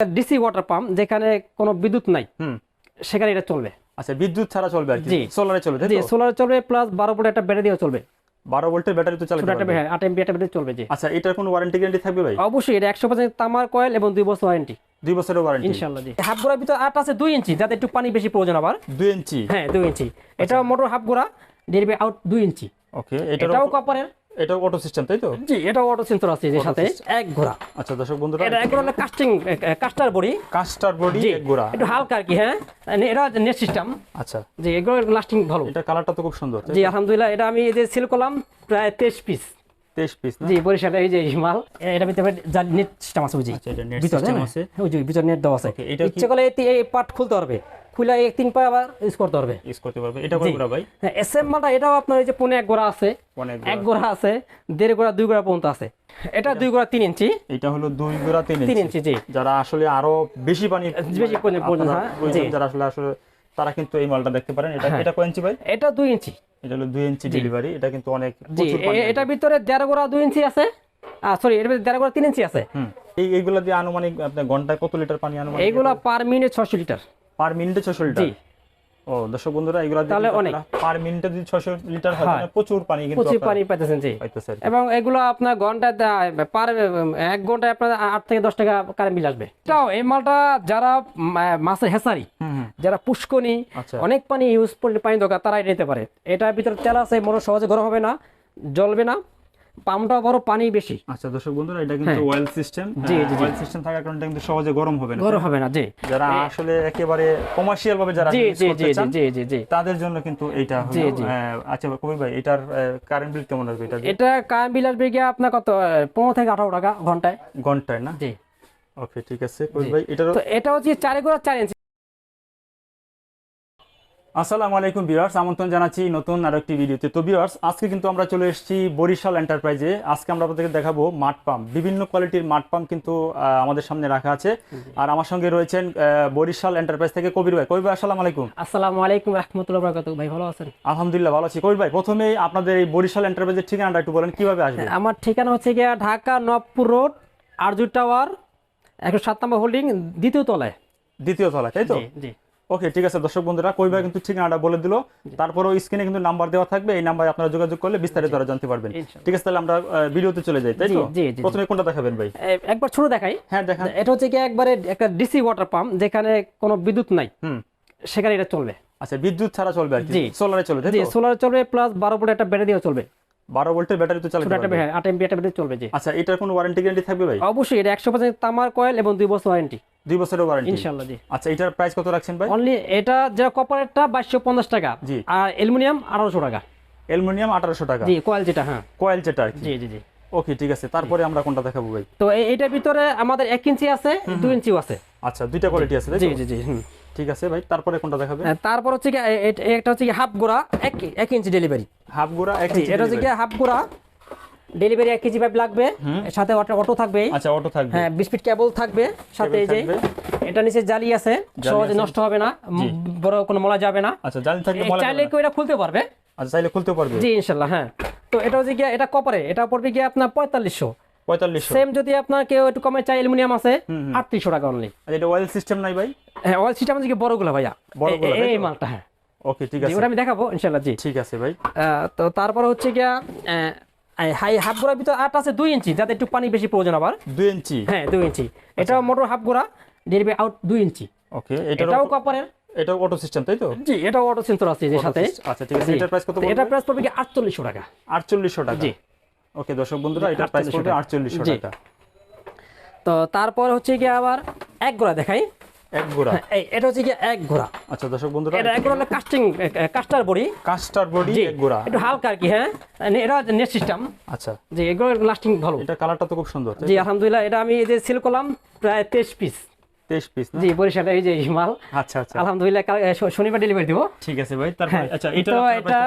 DC water pump যেখানে কোনো বিদ্যুৎ নাই সেখানে এটা চলবে। আচ্ছা বিদ্যুৎ ছাড়া চলবে আর কি? সোলারে চলবে তাই জি সোলার চলবে প্লাস বারো ভোল্ট একটা ব্যাটারি দিয়েও চলবে। বারো ভোল্টের ব্যাটারি তো ছোট একটা হ্যাঁ, আট এমপি একটা ব্যাটারি চলবে জি। আচ্ছা এটার কোনো ওয়ারেন্টি গ্যারান্টি থাকবে ভাই? অবশ্যই এটা একশো পার্সেন্ট তামার কয়েল এবং দুই বছর ওয়ারেন্টি দুই বছরের ওয়ারেন্টি ইনশাল্লাহ জি। হাফ গোড়ার ভিতর আট আছে দুই ইঞ্চি যাতে একটু পানি বেশি প্রয়োজন আবার। দুই ইঞ্চি? হ্যাঁ দুই ইঞ্চি। এটা মোটর হাফ গোড়া ডেলিভারি আউট দুই ইঞ্চি। ওকে এটাও কপারের এটাও অটো সিস্টেম তাই তো? জি এটা অটো সেন্সর আছে এর সাথে এক ঘোড়া। আচ্ছা দর্শক বন্ধুরা এটা এক ঘোড়া casting caster body caster body এক ঘোরা একটু হালকা আর কি হ্যাঁ? এটা নেট সিস্টেম আচ্ছা। জি এগুলো লাস্টিং ভালো। এটা কালারটা তো খুব সুন্দর জি আলহামদুলিল্লাহ এটা আমি এই যে সিল করলাম প্রায় তেইশ পিস তেইশ পিস জি বরিশালে এই যে মাল এটা ভিতরে যা নেট সিস্টেম আছে বুঝি আচ্ছা, এটা net ভিতরে system না? আছে। ওই যে ভিতরে নেট দেওয়া আছে। এটা ইচ্ছে করলে এই পার্ট খুলতে পারবে। খুলে এই তিন পা আবার ইউজ করতে পারবে। ইউজ করতে পারবে। এটা করে গোড়া ভাই? হ্যাঁ এসএম মালটা এটাও আপনার এই যে পনে এক গোড়া আছে। এক গোড়া। আছে দেড় গোড়া দুই গোড়া পর্যন্ত আছে। এটা দুই গোড়া তিন ইঞ্চি। এটা হলো দুই গোড়া তিন তিন ইঞ্চি। জি। যারা আসলে আরও বেশি পানি বেশি পানি আপনারা হয়। যারা আসলে আসলে তারা কিন্তু এই মালটা দেখতে পারেন। এটা হ্যাঁ। এটা কয় ইঞ্চি ভাই? এটা দুই ইঞ্চি। এটা হলো 2 ইঞ্চি ডেলিভারি এটা কিন্তু অনেক প্রচুর পানি এটার ভিতরে দেড় গোড়া 2 ইঞ্চি আছে। সরি এর ভিতরে দেড় গোড়া 3 ইঞ্চি আছে। এই এগুলা দিয়ে আনুমানিক আপনি ঘন্টায় কত লিটার পানি আনুমানিক এইগুলা পার মিনিট 600 লিটার। পার মিনিটে 600 লিটার? জি। ও দর্শক বন্ধুরা এগুলো তাহলে অনেক। পার মিনিটে যদি লিটার হয় হ্যাঁ। তাহলে প্রচুর পানি কিন্তু প্রচুর পানি পাইতেছেন জি। এবং এগুলো আপনার পার এক ঘন্টায় আপনার আট থেকে দশ টাকা কারেন্ট বিল আসবে এটাও এই মালটা যারা মাছের হেসারি যারা পুষ্কনি আচ্ছা। অনেক পানি ইউজ পানি দরকার তারা নিতে পারে এটার ভিতরে তেল আছে মোটর সহজে গরম হবে না জ্বলবে না পাম্পটা বড় পানি বেশি। আচ্ছা দর্শক বন্ধুরা এটা কিন্তু হ্যাঁ। অয়েল সিস্টেম জি, জি। সিস্টেম থাকার কারণে কিন্তু সহজে গরম হবে না। গরম হবে না জি। যারা আসলে একেবারে কমার্শিয়াল ভাবে যারা জি জি করতে জি চান, জি জি জি। তাদের জন্য কিন্তু এইটা হলো আচ্ছা কবির ভাই এটার কারেন্ট বিল কেমন আসবে? এটা এটা কারেন্ট বিল আসবে গিয়ে আপনার কত পনেরো থেকে আঠারো টাকা ঘন্টায়। ঘন্টায় না? জি। ওকে ঠিক আছে কবির ভাই এটার তো এটা হচ্ছে চারে গোড়া চার ইঞ্চি আসসালামু আলাইকুম ভিউয়ার্স আমন্ত্রণ জানাচ্ছি নতুন আরও একটি ভিডিওতে। তো ভিউয়ার্স আজকে কিন্তু আমরা চলে এসেছি বরিশাল এন্টারপ্রাইজে আজকে আমরা আপনাদেরকে দেখাবো মাঠ পাম্প। বিভিন্ন কোয়ালিটির মাঠ পাম্প কিন্তু আমাদের সামনে রাখা আছে। আর আমার সঙ্গে রয়েছেন বরিশাল এন্টারপ্রাইজ থেকে কবির ভাই। কবির ভাই আসসালামু আলাইকুম। আসসালামু আলাইকুম রহমতুল্লাহ বরকাত ভাই ভালো আছেন? আলহামদুলিল্লাহ ভালো আছি। কবির ভাই প্রথমে আপনাদের এই বরিশাল এন্টারপ্রাইজের ঠিকানাটা একটু বলেন কীভাবে আসবে? আমার ঠিকানা হচ্ছে গিয়া ঢাকা নবপুর রোড আরজু টাওয়ার একশো সাত নম্বর হোল্ডিং দ্বিতীয় তলায়। দ্বিতীয় তলায় তাই তো? জি জি। ওকে ঠিক আছে দর্শক বন্ধুরা ভাই কিন্তু ঠিকানাটা বলে দিল। তারপরেও স্ক্রিনে কিন্তু নাম্বার দেওয়া থাকবে এই নাম্বারে আপনারা যোগাযোগ করলে বিস্তারিত আরও জানতে পারবেন। ঠিক আছে তাহলে আমরা ভিডিওতে চলে যাই তাই তো। প্রথমে কোনটা দেখাবেন ভাই? একবার ছোট দেখাই। হ্যাঁ দেখান। এটা হচ্ছে কি একবারে একটা ডিসি ওয়াটার পাম্প যেখানে কোনো বিদ্যুৎ নাই। হুম। সেখানে এটা চলবে। আচ্ছা বিদ্যুৎ ছাড়া চলবে আর কি। সোলারে চলবে তাই জি সোলার চলবে প্লাস বারো ভোল্ট একটা ব্যাটারি দিয়েও চলবে। বারো ভোল্টের ব্যাটারি তো চালাতে একটা পারবে। হ্যাঁ, আট এমপি একটা ব্যাটারি চলবে জি। আচ্ছা এটার কোনো ওয়ারেন্টি গ্যারান্টি থাকবে ভাই? অবশ্যই এটা একশো পার্সেন্ট তামার কয়েল এবং দুই বছর ওয়ারেন্টি দুই বছরের ওয়ারেন্টি ইনশাল্লাহ জি। আচ্ছা এটার প্রাইস কত রাখছেন ভাই? অনলি এটা যেটা কপারেরটা বাইশশো পঞ্চাশ টাকা জি। আর অ্যালুমিনিয়াম আঠারোশো টাকা। অ্যালুমিনিয়াম আঠারোশো টাকা। জি কয়েল যেটা হ্যাঁ। কয়েল যেটা জি জি জি। ওকে ঠিক আছে। তারপরে আমরা কোনটা দেখাবো ভাই? তো এইটার ভিতরে আমাদের এক ইঞ্চি আছে দুই ইঞ্চিও আছে। আচ্ছা দুইটা কোয়ালিটি আছে জি জি জি ঠিক আছে ভাই তারপরে কোনটা দেখাবে হ্যাঁ, তারপর হচ্ছে কি একটা হচ্ছে কি হাফ গোড়া এক এক ইঞ্চি ডেলিভারি হাফ গুড়া এক জি ইঞ্চি এটা হচ্ছে কি হাফ গোড়া ডেলিভারি এক কেজি পাইপ লাগবে সাথে অটো থাকবে। আচ্ছা অটো থাকবে। হ্যাঁ বিশ ফিট কেবল থাকবে সাথে এই যে এটা নিচে জালি আছে সহজে নষ্ট হবে না বড় কোনো মলা যাবে না। আচ্ছা জালি থাকলে মলা চাইলে। কেউ এটা খুলতে পারবে। আচ্ছা চাইলে খুলতে পারবে। জি ইনশাল্লাহ হ্যাঁ। তো এটা হচ্ছে গিয়ে এটা কপারে এটা পড়বে গিয়ে আপনার পঁয়তাল্লিশশো। পঁয়তাল্লিশশো। সেম যদি আপনার কেউ একটু কমে চাই অ্যালুমিনিয়াম আছে আটত্রিশশো টাকা অনলি আচ্ছা এটা অয়েল সিস্টেম নাই ভাই? হ্যাঁ অয়েল সিস্টেম কি বড়গুলো ভাইয়া। বড়গুলো, এই মালটা হ্যাঁ। ওকে ঠিক আছে। ওটা আমি দেখাবো ইনশাল্লাহ জি। ঠিক আছে ভাই। তো তারপর হচ্ছে গিয়া হাই হাফ গোড়ার ভিতর আট আছে দুই ইঞ্চি যাতে একটু পানি বেশি প্রয়োজন আবার। দুই ইঞ্চি? হ্যাঁ দুই ইঞ্চি। এটাও মোটর হাফ গোড়া ডেলিভারি আউট দুই ইঞ্চি। ওকে এটাও কপারের অটো সিস্টেম তাই তো? জি এটাও অটো সেন্সর আছে এর সাথে। আচ্ছা ঠিক আছে এটার প্রাইস কত প্রাইস পড়বে? কি আটচল্লিশশো টাকা। আটচল্লিশশো টাকা? জি। ওকে দর্শক বন্ধুরা এটার প্রাইস 4800 পড়বে টাকা। আটচল্লিশশো জি। টাকা। তো তারপর হচ্ছে কি আবার এক গোড়া দেখাই। এক গোড়া। এই এটা হচ্ছে কি এক ঘোড়া আচ্ছা দর্শক বন্ধুরা এটা এক গোড়া casting caster body caster body এক গোড়া। একটু হালকা আর কি হ্যাঁ? এটা নেট সিস্টেম আচ্ছা। যে এগুলো লাস্টিং ভালো। এটা কালারটা তো খুব সুন্দর জি আলহামদুলিল্লাহ এটা আমি এই যে সেল করলাম প্রায় তেইশ পিস তেইশ পিস জি বরিশালে এই যে মাল। আচ্ছা আচ্ছা। আলহামদুলিল্লাহ শনিবার ডেলিভারি দিব। ঠিক আছে ভাই তারপর হ্যাঁ, আচ্ছা এটা এটা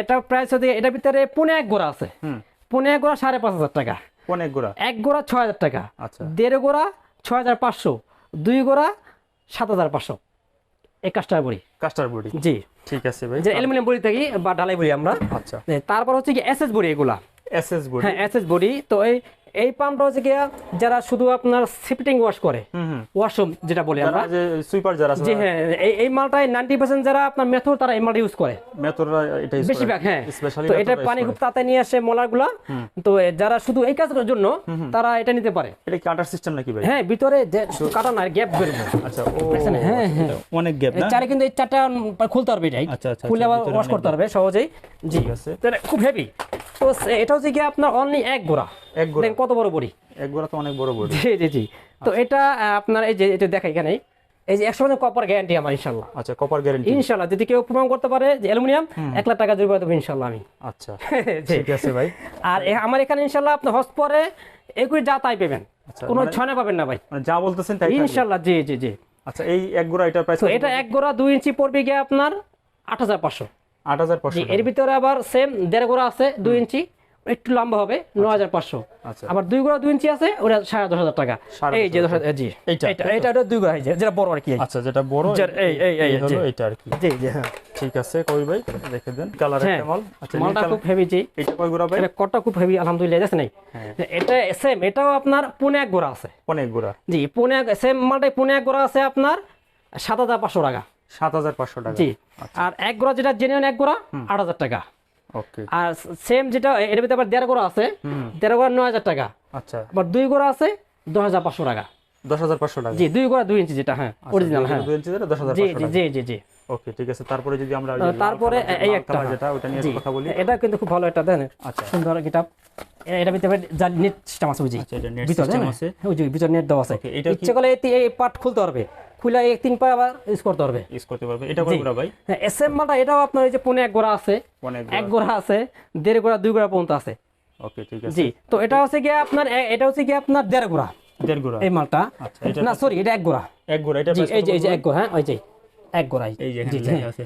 এটা প্রাইস হচ্ছে এটার ভিতরে পনে এক গোড়া আছে। হুম। পনে এক গোড়া সাড়ে পাঁচ হাজার টাকা। কোন এক গোড়া। এক গোড়া ছয় হাজার টাকা। আচ্ছা। দেড় গোড়া ছয় হাজার পাঁচশো। দুই গোড়া সাত হাজার পাঁচশো। এই কাস্টার বড়ি। Caster body. জি। ঠিক আছে ভাই। যে অ্যালুমিনিয়াম বড়ি থাকি বা ঢালাই বড়ি আমরা। আচ্ছা। তারপর হচ্ছে কি এসএস বডি এগুলা। SS body. হ্যাঁ এসএস বডি। তো এই এই পাম্পটা হচ্ছে গিয়া যারা শুধু আপনার শিফটিং ওয়াশ করে ওয়াশরুম যেটা বলি আমরা। যে সুইপার যারা আছে জি হ্যাঁ এই এই নাইনটি পার্সেন্ট যারা আপনার মেথর তারা এই মালটা ইউজ করে। মেথররা এটা use করে। বেশিরভাগ হ্যাঁ। তো এটা পানি খুব তাড়াতাড়ি নিয়ে আসে মলারগুলা। তো যারা শুধু এই কাজের জন্য তারা এটা নিতে পারে। এটা কাটার সিস্টেম নাকি ভাই? হ্যাঁ ভিতরে যে কাটা না গ্যাপ বেরোবে আচ্ছা ও হ্যাঁ, হ্যাঁ। অনেক গ্যাপ না? চারে কিন্তু এই চারটা খুলতে পারবে এটাই। আচ্ছা, আচ্ছা, খুলে আচ্ছা, আবার ওয়াশ করতে পারবে সহজেই। জি। আছে। তো এটা খুব হেভি তো এটা হচ্ছে কি আপনার অনলি এক গোড়া? দেখেন কত বড় বড়ি? এক গোড়া তো অনেক বড় বড়। জি জি জি। তো এটা আপনার এই যে এটা দেখা এখানে এই যে একশো পার্সেন্ট কপার গ্যারান্টি আমার ইনশাল্লাহ আচ্ছা কপার গ্যারান্টি ইনশাল্লাহ যদি কেউ প্রমাণ করতে পারে যে অ্যালুমিনিয়াম এক লাখ টাকা জরিমানা দেবো ইনশাল্লাহ আমি। আচ্ছা ঠিক আছে ভাই। আর আমার এখানে ইনশাল্লাহ আপনি হস পরে একুশ যা তাই পাবেন। আচ্ছা, কোনো মানে- ছয়না পাবেন না ভাই। মানে যা বলতেছেন তাই ইনশাল্লাহ জি জি জি। আচ্ছা এই এক গোড়া এটার প্রাইস এটা এক গোড়া দুই ইঞ্চি পড়বে গিয়ে আপনার আট হাজার পাঁচশো। আট হাজার জি এর ভিতরে আবার সেম দেড় গোড়া আছে দুই ইঞ্চি। একটু লম্বা হবে ন হাজার পাঁচশো। আচ্ছা। আবার দুই গোড়া দুই ইঞ্চি আছে ওটা সাড়ে দশ হাজার টাকা। এই যে দশ হাজার জি। এটা এটা দুই গোড়া যেটা বড় আর কি। আচ্ছা যেটা বড় এই এই এই হলো এটা আর কি। জি জি হ্যাঁ। ঠিক আছে কবি ভাই? দেখে দেন। কালার হ্যাঁ। একটা মাল। আচ্ছা মালটা খুব হেভি জি। এটা কয় গোড়া ভাই? এটা কটটা খুব হেভি আলহামদুলিল্লাহ যাচ্ছে নাই? হ্যাঁ। এটা সেম এটাও আপনার পুনে এক গোড়া আছে। অনেক গোড়া। জি পুনে সেম মালটাই পুনে এক গোড়া আছে আপনার সাত হাজার পাঁচশো টাকা। সাত হাজার পাঁচশো টাকা। জি। আর এক গোড়া যেটা জেনুইন এক গোড়া আট হাজার টাকা। আর সেম যেটা এর ভিতরে আবার দেড় গোড়া আছে। দেড় গোড়া নয় হাজার টাকা। আচ্ছা। আবার দুই গোড়া আছে দশ হাজার পাঁচশো টাকা। দশ হাজার পাঁচশো টাকা জি দুই গোড়া দুই ইঞ্চি যেটা হ্যাঁ অরিজিনাল হ্যাঁ। দুই ইঞ্চি দশ হাজার জি পাঁচশো জি টাকা জি জি জি। ওকে ঠিক আছে তারপরে যদি আমরা ওই আহ, যে লাল তারপরে এই একটা। যেটা ওটা নিয়ে কথা বলি। এটা কিন্তু খুব ভালো একটা দেন আচ্ছা। সুন্দর কিতাব এটা ভিতরে যা নেট সিস্টেম আছে বুঝি? এটা net ভিতরে system? আছে। ওই যে ভিতরে নেট দেওয়া আছে। Okay, এটা কি- ইচ্ছে করলে এই পার্ট খুলতে পারবে। খুলে এই তিন পা আবার ইউজ করতে পারবে। ইউজ করতে পারবে। এটা কয় গোড়া ভাই? হ্যাঁ এসএম মালটা এটাও আপনার এই যে পনে এক গোড়া আছে। এক গোড়া আছে দেড় গোড়া দুই গোড়া পর্যন্ত আছে। ওকে ঠিক আছে। জি তো এটা হচ্ছে গিয়ে আপনার এটা হচ্ছে গিয়ে আপনার দেড় গোড়া। দেড় গোড়া? এই মালটা। আচ্ছা, এটা- না সরি এটা এক গোড়া। এক গোড়া এটা এই যে এই যে এক গোড়া হ্যাঁ ওই যে এক গোড়া এই যে জি হ্যাঁ, লেখা আছে,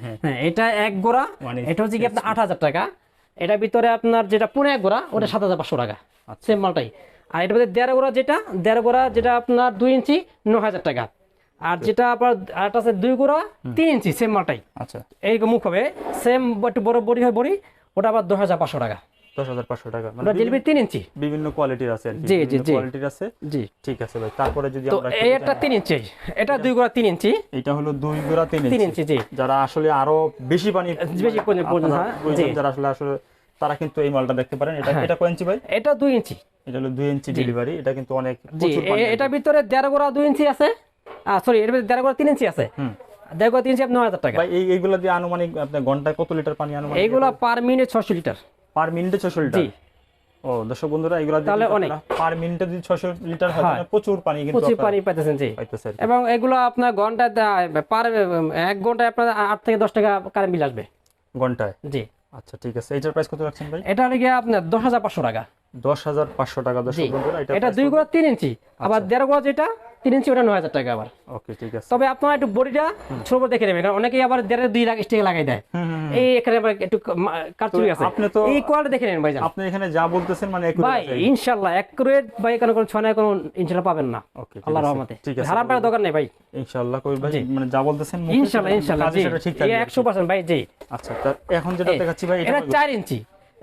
এটা এক গোড়া এটা হচ্ছে কি আপনার আট হাজার টাকা। এটার ভিতরে আপনার যেটা পুনে এক গোড়া ওটা সাত হাজার পাঁচশো টাকা। আচ্ছা। সেম মালটাই। আর এটার ভিতরে দেড় গোড়া যেটা দেড় গোড়া যেটা আপনার দুই ইঞ্চি ন হাজার টাকা। আর যেটা আপনার আরেকটা আছে দুই গোড়া তিন ইঞ্চি সেম মালটাই। আচ্ছা। এইরকম মুখ হবে। সেম একটু বড় বড়ি হয় বড়ি ওটা আবার দশ হাজার পাঁচশো টাকা। টাকা। মানে জিলিপি তিন ইঞ্চি। বিভিন্ন কোয়ালিটির আছে আর জি, জি, জি। কোয়ালিটির আছে। জি। ঠিক আছে ভাই তারপরে যদি আমরা এই একটা তিন ইঞ্চি এটা গোড়া ইঞ্চি। এটা হলো গোড়া ইঞ্চি। ইঞ্চি জি। যারা আসলে আরও বেশি পানি বেশি পানি প্রয়োজন আপনারা জি। যারা আসলে আসলে তারা কিন্তু এই মালটা দেখতে পারেন। এটা হ্যাঁ। এটা কয় ইঞ্চি ভাই? এটা ইঞ্চি। এটা হলো ইঞ্চি ডেলিভারি এটা কিন্তু অনেক জি প্রচুর পানি এ- এটার ভিতরে দেড় গোড়া দুই ইঞ্চি আছে। সরি এর ভিতরে দেড় গোড়া তিন ইঞ্চি আছে। হুম। ইঞ্চি আপনার নয় হাজার টাকা। এইগুলা দিয়ে আনুমানিক আপনার ঘন্টায় কত লিটার পানি আনুমানিক এইগুলা পার মিনিট ছশো লিটার। পার মিনিটে ছশো লিটার। জি। ও দর্শক বন্ধুরা এগুলা তাহলে অনেক। পার মিনিটে যদি ছশো লিটার হয় হয়। প্রচুর পানি কিন্তু প্রচুর পানি পাইতেছেন জি। পাইতেছেন এবং এগুলো আপনার ঘন্টায় পার এক ঘন্টায় আপনার আট থেকে দশ টাকা কারেন্ট বিল আসবে। ঘন্টায়? জি। আচ্ছা ঠিক আছে। এটার প্রাইস কত রাখছেন ভাই? এটা হলে গিয়ে আপনার দশ হাজার পাঁচশো টাকা। দশ হাজার পাঁচশো টাকা দর্শক বন্ধুরা এটা এটা দুই গোড়া তিন ইঞ্চি। আবার দেড় গোড়া যেটা তিন ইঞ্চি ওটা নয় হাজার টাকা আবার। ওকে ঠিক আছে। তবে আপনার একটু বডিটা ছোট দেখে নেবেন কারণ অনেকেই আবার দেড়ের দুই লাখ টাকা লাগাই দেয়। হুম, হুম, হুম। এই এখানে আবার একটু কারচুপি আছে। আপনি তো- এই কোয়ালিটি দেখে নেন ভাই আপনি এখানে যা বলতেছেন মানে ভাই ইনশাল্লাহ অ্যাকুরেট ভাই কোনো কোনো ছয় কোনো ইনশাল্লাহ পাবেন না। ওকে আল্লাহ রহমতে। ঠিক আছে। হারাম পাওয়ার দরকার নেই ভাই। ইনশাআল্লাহ কই ভাই মানে যা বলতেছেন ইনশাল্লাহ জি। ভাই জি। আচ্ছা এখন যেটা দেখাচ্ছি ভাই এটা ইঞ্চি।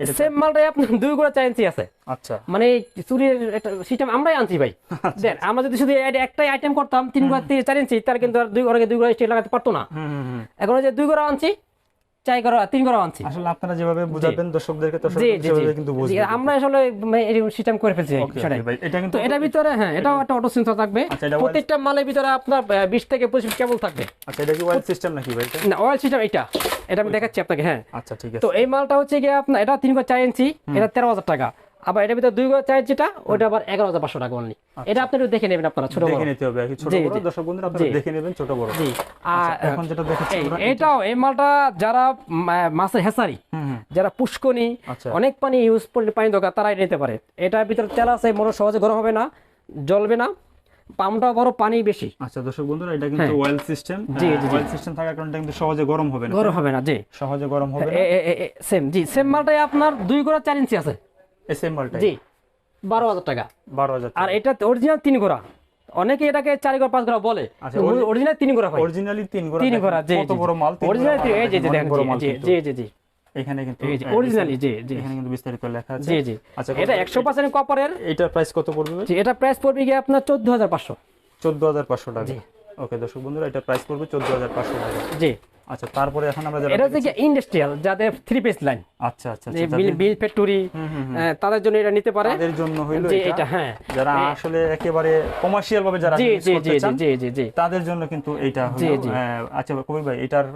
সেম মালটাই আপনার দুই গোড়া চার ইঞ্চি আছে। আচ্ছা। মানে চুরির একটা সিস্টেম আমরাই আনছি ভাই। দেন আমরা যদি শুধু একটাই আইটেম করতাম তিন গোড়া চার ইঞ্চি তার কিন্তু আর দুই গোড়া দুই গোড়া স্টিল লাগাতে পারতো না। এখন যে দুই গোড়া আনছি চার গোড়া তিন গোড়া আনছি আসলে আপনারা যেভাবে বুঝাবেন দর্শকদেরকে জি সেভাবে কিন্তু বুঝবে। আমরা আসলে এরকম সিস্টেম করে ফেলছি এটা কিন্তু তো এটার ভিতরে হ্যাঁ এটাও একটা অটো সেন্সর থাকবে। আচ্ছা, প্রত্যেকটা মালের ভিতরে আপনার বিশ থেকে পঁচিশ কেবল থাকবে। আচ্ছা এটা কি ওয়াল সিস্টেম নাকি ভাই না ওয়াল সিস্টেম এটা এটা আমি দেখাচ্ছি আপনাকে হ্যাঁ। আচ্ছা ঠিক তো এই মালটা হচ্ছে গিয়ে আপনার এটা তিন গো চার ইঞ্চি এটা তেরো হাজার টাকা। আবার এটার ভিতরে দুই গো চার যেটা ওটা আবার এগারো হাজার পাঁচশো টাকা অনলি এটা আপনি দেখে নেবেন আপনারা ছোট বড়। দেখে নিতে হবে ছোট বড়। দর্শক বন্ধুরা আপনারা দেখে নেবেন ছোট বড়। জি। আর আচ্ছা, এখন যেটা দেখাচ্ছি আমরা এটাও এই মালটা যারা মাছের হেসারি যারা পুষ্কনি আচ্ছা। অনেক পানি ইউজ করলে পানি দরকার তারাই নিতে পারে। এটার ভিতরে তেল আছে মনে সহজে গরম হবে না জ্বলবে না পাম্পটা বড় পানি বেশি। আচ্ছা দর্শক বন্ধুরা এটা কিন্তু হ্যাঁ। ওয়েল সিস্টেম জি, জি। ওয়েল সিস্টেম থাকার কারণে কিন্তু সহজে গরম হবে না। গরম হবে না জি। সহজে গরম হবে না। সেম জি সেম মালটাই আপনার দুই গোড়া চার ইঞ্চি আছে। এসএম মালটাই জি বারো হাজার টাকা। বারো হাজার আর এটা অরিজিনাল তিন গোড়া অনেকে এটাকে চার গোড়া পাঁচ গোড়া বলে। আচ্ছা, অরিজিনাল তিন গোড়া ভাই অরিজিনালি তিন গোড়া তিন দেখেন, জি কত বড় মাল অরিজিনাল এই যে যে দেখেন, দেখেন অনেক বড় মাল জি জি জি জি। এখানে কিন্তু এই যে আহ, অরিজিনালি জি জি। এখানে কিন্তু বিস্তারিত লেখা আছে। জি জি। আচ্ছা এটা কপারের প্রাইস কত পড়বে জি এটা প্রাইস পড়বে গিয়ে আপনার চোদ্দ হাজার পাঁচশো। চোদ্দ হাজার পাঁচশো টাকা। জি। ওকে দর্শক বন্ধুরা এটা প্রাইস পড়বে চোদ্দ হাজার পাঁচশো টাকা। জি। আচ্ছা তারপরে এখন আমরা এটা হচ্ছে ইন্ডাস্ট্রিয়াল যাদের থ্রি পিস লাইন আচ্ছা আচ্ছা আচ্ছা, বিল বিল ফ্যাক্টরি। তাদের জন্য এটা নিতে পারে। তাদের জন্য হইল এটা। এটা হ্যাঁ। যারা আসলে একেবারে কমার্শিয়াল ভাবে যারা জি করতে চান, জি জি জি। তাদের জন্য কিন্তু এটা হলো। আহ, আচ্ছা কবির ভাই এটার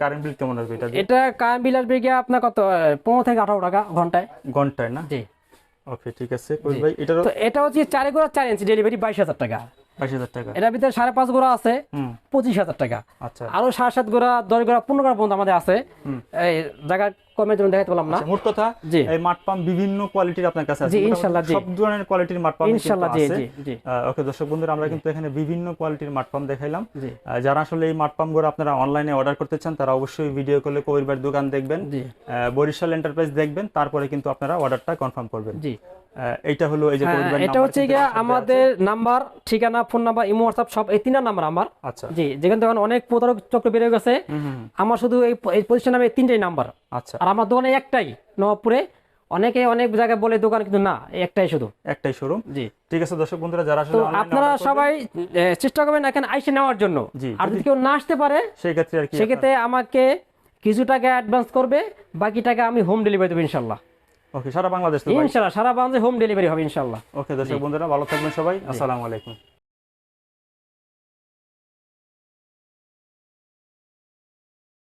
কারেন্ট বিল কেমন আসবে এটা? এটা কারেন্ট বিল আসবে গিয়ে আপনার কত পনেরো থেকে আঠারো টাকা ঘন্টায়। ঘন্টায় না? জি। ওকে ঠিক আছে কবির ভাই এটারও তো এটা হচ্ছে চার গোড়া চার ইঞ্চি ডেলিভারি বাইশ হাজার টাকা বাইশ হাজার টাকা। এটার ভিতরে সাড়ে পাঁচ গোড়া আছে পঁচিশ হাজার টাকা। আচ্ছা। আরও সাড়ে সাত গোড়া দশ গোড়া পনেরো গোড়া পর্যন্ত আমাদের আছে। এই জায়গা কমে জন্য দেখাতে পারলাম না। আচ্ছা, মোট কথা এই মাঠ বিভিন্ন কোয়ালিটির আপনার কাছে আছে। জি, মোটামুটি ইনশাল্লাহ, জি। সব ধরনের কোয়ালিটির মাঠ পাম্প জি জি জি। ওকে দর্শক বন্ধুরা আমরা কিন্তু এখানে বিভিন্ন কোয়ালিটির দেখাইলাম। যারা আসলে এই পাম্পগুলো আপনারা অনলাইনে অর্ডার করতে চান তারা অবশ্যই ভিডিও দোকান দেখবেন। বরিশাল এন্টারপ্রাইজ দেখবেন তারপরে কিন্তু আপনারা অর্ডারটা কনফার্ম করবেন। জি। এইটা হলো এই যে হ্যাঁ, এটা হচ্ছে গিয়ে আমাদের নাম্বার ঠিকানা ফোন নাম্বার ইমো হোয়াটসঅ্যাপ সব এই তিনটা নাম্বার আমার। আচ্ছা। জি যেখানে তখন অনেক প্রতারক চক্র বেড়ে গেছে। আমার শুধু এই প্রতিষ্ঠান নামে তিনটাই নাম্বার। আচ্ছা। আর আমার দোকানে একটাই নবাবপুরে। অনেকে অনেক জায়গায় বলে দোকান কিন্তু না একটাই শুধু। একটাই শোরুম জি। ঠিক আছে দর্শক বন্ধুরা যারা আসলে আপনারা সবাই চেষ্টা করবেন এখানে আইসে নেওয়ার জন্য। আর যদি- যদি কেউ না আসতে পারে সেই ক্ষেত্রে আর কি সেক্ষেত্রে আমাকে কিছু টাকা অ্যাডভান্স করবে বাকি টাকা আমি হোম ডেলিভারি দেবো ইনশাল্লাহ। ওকে সারা বাংলাদেশ ইনশাআল্লাহ সারা বাংলাদেশে হোম ডেলিভারি হবে ইনশাল্লাহ। ওকে দর্শক বন্ধুরা ভালো থাকবেন সবাই। আসসালামু আলাইকুম।